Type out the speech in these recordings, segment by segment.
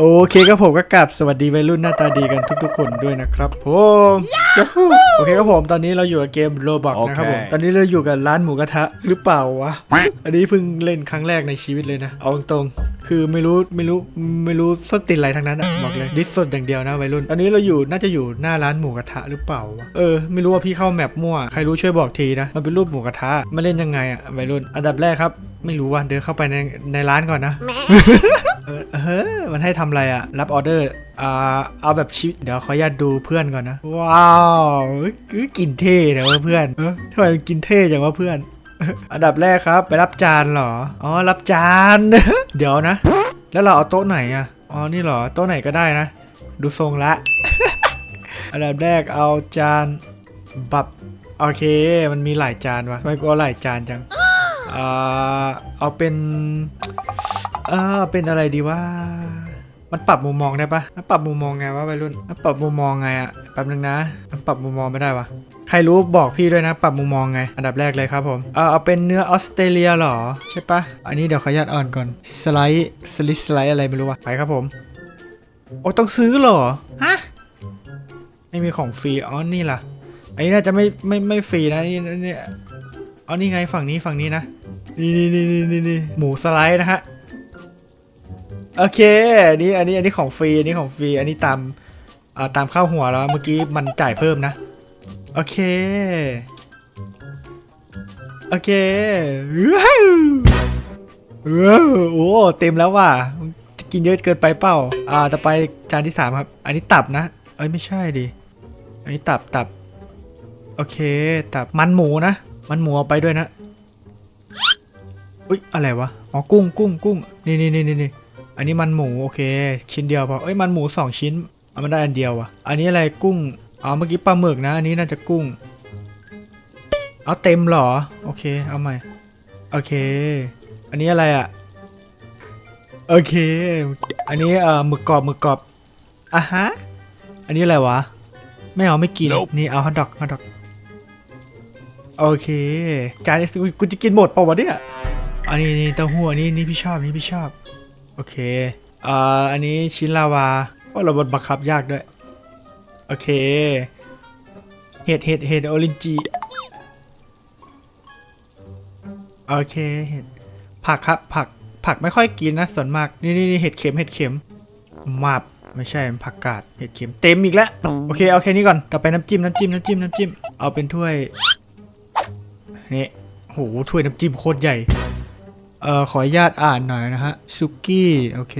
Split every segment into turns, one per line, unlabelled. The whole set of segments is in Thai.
โอเคครับผมก็กลับสวัสดีวัยรุ่นหน้าตาดีกันทุก ๆ คนด้วยนะครับผมยาฮูโอเคครับผมตอนนี้เราอยู่กับเกมโรบอกนะครับผม
โอเค
ตอนนี้เราอยู่กับร้านหมูกระทะหรือเปล่าวะอันนี้เพิ่งเล่นครั้งแรกในชีวิตเลยนะเอาตรงๆ คือไม่รู้ไม่รู้ไม่รู้ส้นตินอะไรทั้งนั้นอะบอกเลยดิสสดอย่างเดียวนะวัยรุ่นตอนนี้เราอยู่น่าจะอยู่หน้าร้านหมูกระทะหรือเปล่าวะเออ ไม่รู้ว่าพี่เข้าแมปมั่วใครรู้ช่วยบอกทีนะ มันเป็นรูปหมูกระทะมาเล่นยังไงอะวัยรุ่น อันดับแรกครับ ไม่รู้ว่าเดินเข้าไปในในร้านก่อนนะเออเฮ้ยมันให้ทำอะไรอะรับออเดอร์อ่าเอาแบบชีวิตเดี๋ยวขออนุญาตดูเพื่อนก่อนนะ ว้าวคือกลินเท่นะเว่าเพื่อนเออทำไมมันกินเท่จังวะเพื่อน อันดับแรกครับ ไปรับจานเหรอ อ๋อ รับจาน เดี๋ยวนะ แล้วเราเอาโต๊ะไหนอะอ๋อ นี่เหรอ โต๊ะไหนก็ได้นะ ดูทรงละ อันดับแรกเอาจานบับ โอเค มันมีหลายจานวะทำไมกูเอาหลายจานจังอ่าเอาเป็นเออเป็นอะไรดีว่า มันปรับมุมมองได้ปะมันปรับมุมมองไงวะวัยรุ่นมันปรับมุมมองไงอะแป๊บนึงนะ มันปรับมุมมองไม่ได้วะ ใครรู้บอกพี่ด้วยนะ ปรับมุมมองไง อันดับแรกเลยครับผมเอาเอาเป็นเนื้อออสเตรเลียหรอ ใช่ปะอันนี้เดี๋ยวขออนุญาตอ่อนก่อน สไลด์สลิสไลด์อะไรไม่รู้วะไปครับผม โอ้ต้องซื้อเหรอ ฮะ ไม่มีของฟรี อ๋อ นี่ล่ะ อันนี้น่าจะไม่ไม่ไม่ฟรีนะนี่นี่อ๋อนี่ไงฝั่งนี้ฝั่งนี้นะ นี่นี่นี่นี่นี่นี่หมูสไลด์นะฮะ โอเค อันนี้อันนี้อันนี้ของฟรี อันนี้ของฟรี อันนี้ตามอ่าตามข้าวหัวแล้ว เมื่อกี้มันจ่ายเพิ่มนะ โอเค โอเคว้าวว้โอ้เต็มแล้วว่ะจะกินเยอะเกินไปเปล่าอ่า ต่อไปจานที่สามครับ อันนี้ตับนะ เอ้ยไม่ใช่ดิ อันนี้ตับตับ โอเค ตับมันหมูนะ มันหมูเอาไปด้วยนะ อุ้ยอะไรวะ อ๋อกุ้งกุ้งกุ้ง นี่นี่นี่นี่อันนี้มันหมูโอเค ชิ้นเดียวพอเอ้ยมันหมูสองชิ้นเอามันได้อันเดียววะอันนี้อะไรกุ้ง อ๋อเมื่อกี้ปลาหมึกนะ อันนี้น่าจะกุ้ง เอาเต็มเหรอ โอเค เอาใหม่ โอเค อันนี้อะไรอะ โอเค อันนี้เอ่อหมึกกรอบหมึกกรอบอะฮะ อันนี้อะไรวะ ไม่เอาไม่กิน
Nope
นี่เอาฮอทดอกฮอทดอก โอเค จานนี้อุ๊ยกูจะกินหมดเปล่าวะเนี่ย อันนี้นี่เต้าหู้อันนี้นี่พี่ชอบอันนี่พี่ชอบ โอเคเอ่ออันนี้ชิ้นลาวาว่าเราบดบังคับยากด้วย โอเค เห็ดเห็ดเห็ดออรินจี โอเค เห็ด ผักครับ ผัก ผักไม่ค่อยกินนะ ส่วนมากนี่นี่นี่เห็ดเข็ม เห็ดเข็มมาบไม่ใช่ผักกาด เห็ดเข็ม เต็มอีกแล้ว โอเค เอาแค่นี้ก่อน ต่อไปน้ำจิ้ม น้ำจิ้ม น้ำจิ้ม น้ำจิ้ม เอาเป็นถ้วย นี่โห ถ้วยน้ำจิ้มโคตรใหญ่ เอ่อ ขออนุญาตอ่านหน่อยนะฮะ ซุกี้ โอเค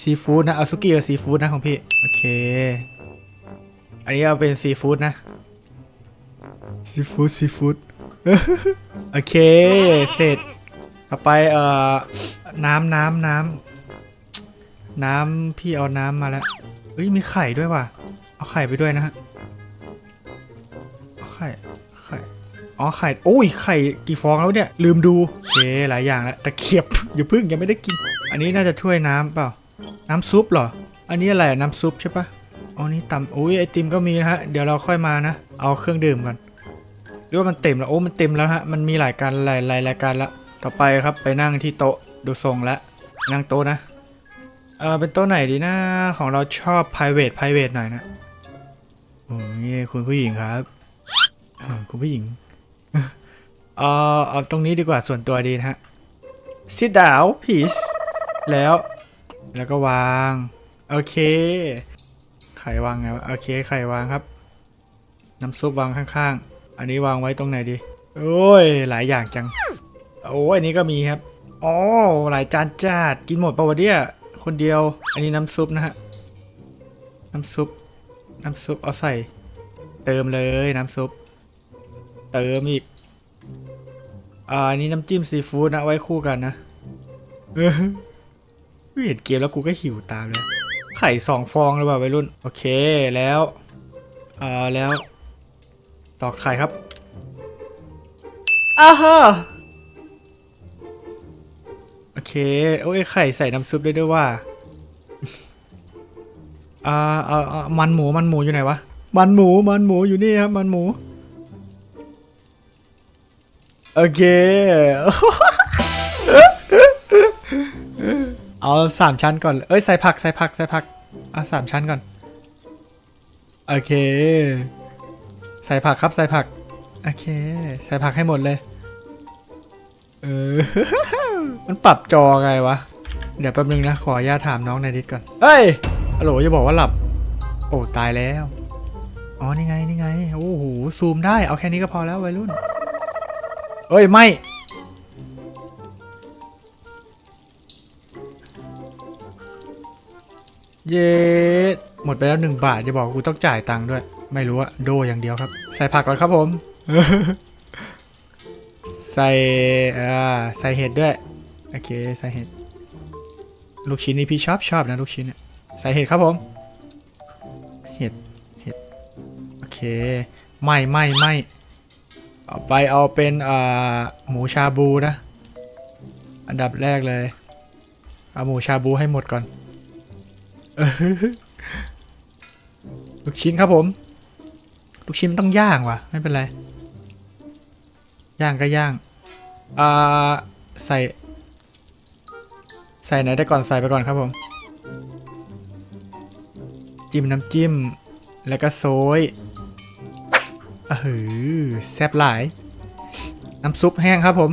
ซีฟู้ดนะ เอาซุกี้กับซีฟู้ดนะของพี่ โอเค อันนี้เอาเป็นซีฟู้ดนะ ซีฟู้ดซีฟู้ดโอเค เสร็จต่อไปเอ่อ น้ำน้ำน้ำน้ำพี่เอาน้ำมาแล้วเอ้ยมีไข่ด้วยว่ะ เอาไข่ไปด้วยนะฮะเอาไข่ไข่อ๋อไข่โอ้ยไข่กี่ฟองแล้วเนี่ยลืมดูโอเคหลายอย่างแล้วตะเกียบอย่าพึ่งยังไม่ได้กิน อันนี้น่าจะถ้วยน้ำเปล่า น้ำซุปเหรอ อันนี้อะไรน้ำซุปใช่ปะ อ๋อนี่ตำโอ้ยไอติมก็มีนะฮะ เดี๋ยวเราค่อยมานะ เอาเครื่องดื่มกันหรือว่ามันเต็มแล้ว โอ้มันเต็มแล้วฮะ มันมีหลายการหลายหลายรายการแล้วต่อไปครับไปนั่งที่โต๊ะดูทรงแล้วนั่งโต๊ะนะ เออเป็นโต๊ะไหนดีนะ ของเราชอบ private private หน่อยนะโอ้ยคุณผู้หญิงครับ คุณผู้หญิง เออเอาตรงนี้ดีกว่าส่วนตัวดีนะฮะ sit down please แล้ว แล้วก็วาง โอเค ข่วางไงโอเคไข่วางครับ น้ำซุปวางข้างๆ อันนี้วางไว้ตรงไหนดี โอ้ย หลายอย่างจัง โอ้ยอันนี้ก็มีครับอ๋อหลายจานจัดกินหมดปะวะเนี่ยคนเดียว อันนี้น้ำซุปนะฮะ น้ำซุป น้ำซุปเอาใส่ เติมเลยน้ำซุป เติมอีกอ่าอันนี้น้ำจิ้มซีฟู้ดนะไว้คู่กันนะเออเห็นเกมแล้วกูก็หิวตามเลย ไข่สองฟองเลยว่ะวัยรุ่น โอเคแล้วอ่าแล้วตอกไข่ครับอ้าฮะโอเค โอ้ยไข่ใส่น้ำซุปได้ด้วยว่าอ่าเอาเอามันหมูมันหมูอยู่ไหนวะ มันหมูมันหมูอยู่นี่ครับ มันหมู โอเค เอาสามชั้นก่อน เอ้ยใส่ผักใส่ผักใส่ผักเอาสามชั้นก่อน โอเค ใส่ผักครับใส่ผัก โอเค ใส่ผักให้หมดเลย เออ มันปรับจอไงวะ เดี๋ยวแป๊บนึงนะ ขออนุญาตถามน้องในดิสก่อนเฮ้ยฮัลโหลจะบอกว่าหลับ โอ้ตายแล้ว อ๋อ นี่ไง นี่ไง โอ้โห ซูมได้ เอาแค่นี้ก็พอแล้ววัยรุ่น เอ้ย ไม่ เย็ดหมดไปแล้วหนึ่งบาทจะบอกกูต้องจ่ายตังค์ด้วย ไม่รู้อะโดอย่างเดียวครับ ใส่ผักก่อนครับผม ใส่อ่าใส่เห็ดด้วย โอเคใส่เห็ด ลูกชิ้นนี่พี่ชอบชอบนะลูกชิ้นเนี่ยใส่เห็ดครับผม เห็ด เห็ด โอเค ไม่ไม่ไม่เอาไปเอาเป็นอ่าหมูชาบูนะ อันดับแรกเลย เอาหมูชาบูให้หมดก่อน ลูกชิ้นครับผม ลูกชิ้นต้องย่างว่ะ ไม่เป็นไร ย่างก็ย่าง อ่า ใส่ ใส่ไหนได้ก่อนใส่ไปก่อนครับผม จิ้มน้ำจิ้ม แล้วก็โซยอะหือแซ่บหลาย น้ำซุปแห้งครับผม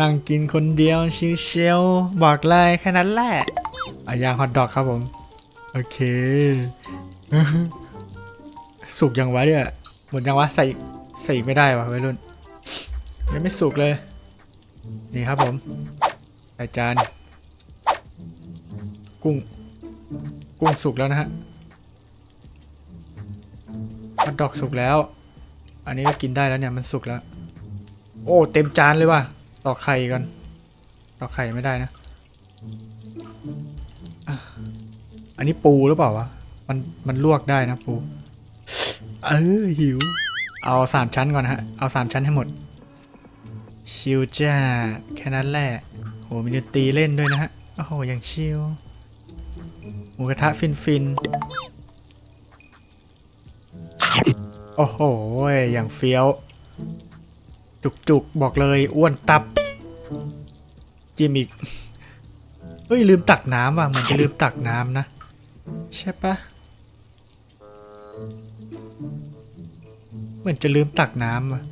นั่งกินคนเดียวชิวๆบอกเลยแค่นั้นแหละ อย่างฮอทดอกครับผม โอเค สุกยังวะเนี่ยหมดยังวะใส่ใส่ไม่ได้วะวัยรุ่น ยังไม่สุกเลย นี่ครับผมใส่จานกุ้ง กุ้งสุกแล้วนะฮะฮอทดอกสุกแล้ว อันนี้ก็กินได้แล้วเนี่ยมันสุกแล้ว โอ้ เต็มจานเลยว่ะตอกไข่กันตอกไข่ไม่ได้นะ นนี้ปูหรือเปล่าวะ มันมันลวกได้นะปู เออหิว เอาสามชั้นก่อนฮะ เอาสามชั้นให้หมด ชิลจ้า แค่นั้นแหละ โหมีดนตรีเล่นด้วยนะฮะ โอ้โหอย่างชิลหมูกระทะฟินฟินโอ้โห อย่างเฟี้ยว จุกๆบอกเลยอ้วนตับ จิมอีก เฮ้ย ลืมตักน้ำว่ะเหมือนจะลืมตักน้ำนะ ใช่ปะเหมือนจะลืมตักน้ำว่ะ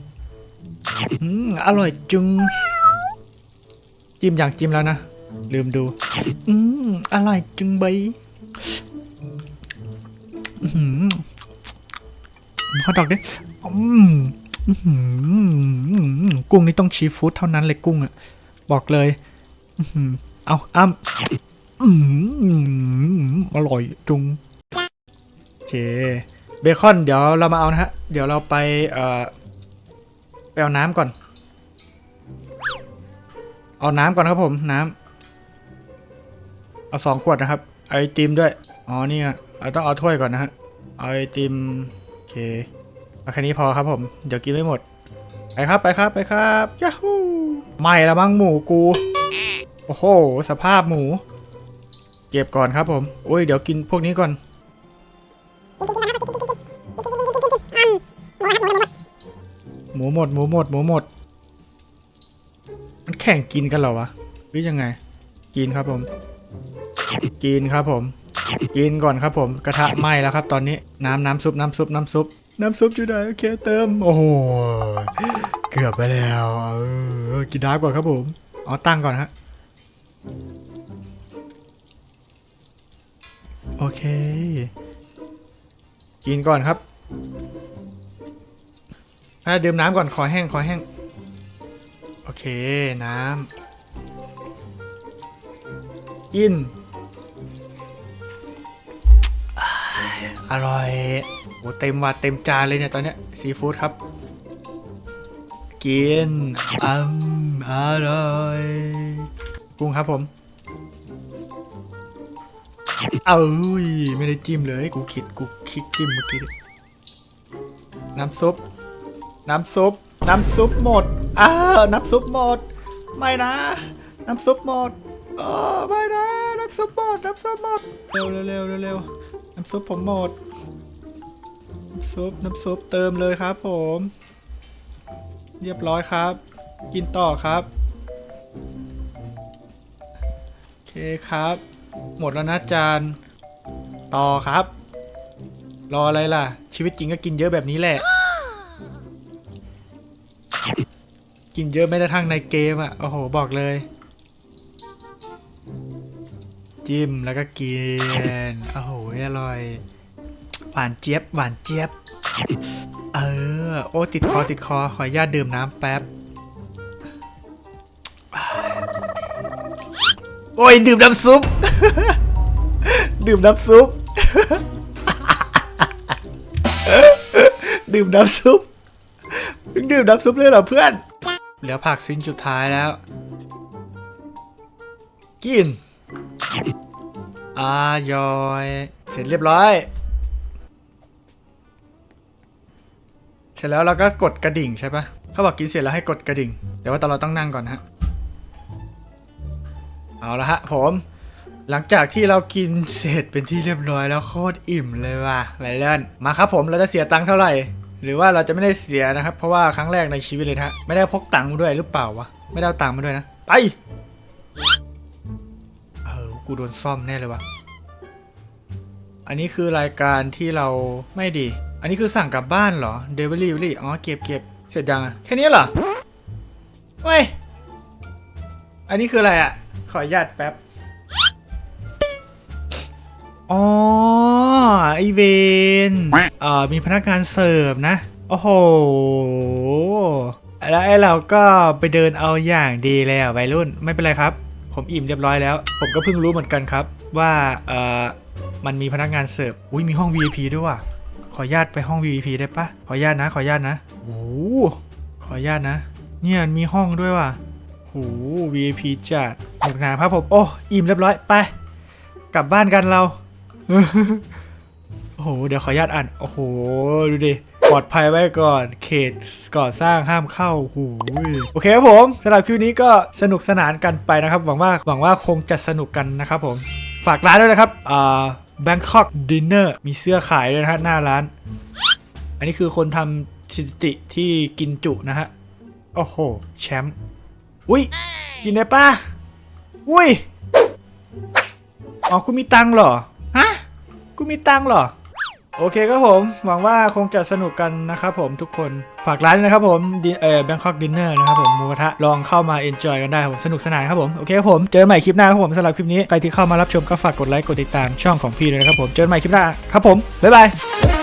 อืมอร่อยจุง จิ้มอย่างจิ้มแล้วนะ ลืมดู อืมอร่อยจุงใบอื้อหือขอดอกดิอืมกุ้งนี่ต้องชีฟู้ดเท่านั้นเลยกุ้งอะ บอกเลย เอาอ้ำ อืมอร่อยจุงโอเค เบคอนเดี๋ยวเรามาเอานะฮะ เดี๋ยวเราไปเอ่อไปเอาน้ำก่อน เอาน้ำก่อนครับผมน้ำเอาสองขวดนะครับไอติมด้วย อ๋อนี่อะเราต้องเอาถ้วยก่อนนะฮะเอาไอติมโอเคเอาแค่นี้พอครับผม เดี๋ยวกินไม่หมด ไปครับไปครับไปครับยาฮูไม่ละมั้งหมูกู โอ้โห สภาพหมู เก็บก่อนครับผมโอ้ยเดี๋ยวกินพวกนี้ก่อนหมูหมดหมูหมดหมูหมด มันแข่งกินกันเหรอวะหรือยังไง กินครับผม กินครับผม กินก่อนครับผม กระทะไหม้แล้วครับ ตอนนี้น้ำน้ำซุปน้ำซุปน้ำซุป น้ำซุปอยู่ไหนโอเคเติม โอ้โหเกือบไปแล้วเออกินน้ำก่อนครับผม เอาตั้งก่อนฮะ โอเค กินก่อนครับอะดื่มน้ำก่อนขอแห้งขอแห้ง โอเคน้ำกิน อร่อยโหเต็มว่ะเต็มจานเลยเนี่ยตอนเนี้ยซีฟู้ดครับ กินอืมอร่อย กุ้งครับผม เอ้ยไม่ได้จิ้มเลยกูคิดกูคลิกจิ้มเมื่อกี้น้ำซุป น้ำซุป น้ำซุปหมดอ้าน้ำซุปหมด ไม่นะ น้ำซุปหมดโอ้ไม่นะ น้ำซุปหมด น้ำซุปหมด เร็วเร็วเร็วเร็วน้ำซุปผมหมด น้ำซุป น้ำซุปเติมเลยครับผม เรียบร้อยครับ กินต่อครับ โอเคครับ หมดแล้วนะจานต่อครับ รออะไรล่ะ ชีวิตจริงก็กินเยอะแบบนี้แหละ กินเยอะไม่ได้ทั้งในเกมอะ โอ้โห บอกเลย จิ้มแล้วก็กิน โอ้โห อร่อย หวานเจี๊ยบ หวานเจี๊ยบ เออ โอ้ ติดคอติดคอ ขออนุญาตดื่มน้ำแป๊บ โอ้ยดื่มน้ำซุป ดื่มน้ำซุป ดื่มน้ำซุปมึงดื่มน้ำซุปเลยเหรอเพื่อน เหลือผักสิ้นสุดท้ายแล้ว กินอายอย เสร็จเรียบร้อย เสร็จแล้วเราก็กดกระดิ่งใช่ปะเขาบอกกินเสร็จแล้วให้กดกระดิ่ง แต่ว่าตอนเราต้องนั่งก่อนฮะ เอาละฮะผม หลังจากที่เรากินเสร็จเป็นที่เรียบร้อยแล้วโคตรอิ่มเลยว่ะไรเล่นมาครับผมเราจะเสียตังค์เท่าไหร่ หรือว่าเราจะไม่ได้เสียนะครับ เพราะว่าครั้งแรกในชีวิตเลยนะฮะไม่ได้พกตังค์มาด้วยหรือเปล่าวะไม่ได้เอาตังค์มาด้วยนะไปเออกูโดนซ่อมแน่เลยวะอันนี้คือรายการที่เราไม่ดี อันนี้คือสั่งกลับบ้านเหรอ Delivery อ๋อเก็บเก็บเสร็จยังอะแค่นี้เหรอเว้ย อันนี้คืออะไรอะ ขออนุญาตแป๊บ อ๋อ ไอเวนเอ่อ มีพนักงานเสิร์ฟนะ โอ้โห แล้วไอเราก็ไปเดินเอาอย่างดีเลยอะวัยรุ่น ไม่เป็นไรครับ ผมอิ่มเรียบร้อยแล้ว ผมก็เพิ่งรู้เหมือนกันครับ ว่า เอ่อ มันมีพนักงานเสิร์ฟ อุ้ยมีห้อง VIP ด้วยว่ะ ขออนุญาตไปห้อง VIP ได้ปะขออนุญาตนะ ขออนุญาตนะ โอ้โหขออนุญาตนะ เนี่ยมีห้องด้วยว่ะ ห VIP จัดหนุกหนานครับผม โอ้ อิ่มเรียบร้อย ไป กลับบ้านกันเรา โอ้โห เดี๋ยวขออนุญาตอ่าน โอ้โห ดูดิ ปลอดภัยไว้ก่อน เขตก่อสร้างห้ามเข้าโอ้โหโอเคครับผมสำหรับคลิปนี้ก็สนุกสนานกันไปนะครับ หวังว่า หวังว่าคงจะสนุกกันนะครับผม ฝากร้านด้วยนะครับ อ่า Bangkok Dinner มีเสื้อขายด้วยนะฮะหน้าร้าน อันนี้คือคนทำสถิติที่กินจุนะฮะ โอ้โห แชมป์ อุ้ยกินได้ปะอุ้ยอ๋อกูมีตังเหรอฮะกูมีตังเหรอโอเคครับผมหวังว่าคงจะสนุกกันนะครับผมทุกคนฝากร้านนะครับผมเอ่อ Bangkok Dinner นะครับผมมูกระทะลองเข้ามา enjoy กันได้ผมสนุกสนานครับผมโอเคครับผมเจอกันใหม่คลิปหน้าครับผมสำหรับคลิปนี้ใครที่เข้ามารับชมก็ฝากกดไลค์กดติดตามช่องของพี่ด้วยนะครับผมเจอกันใหม่คลิปหน้าครับผมบ๊ายบาย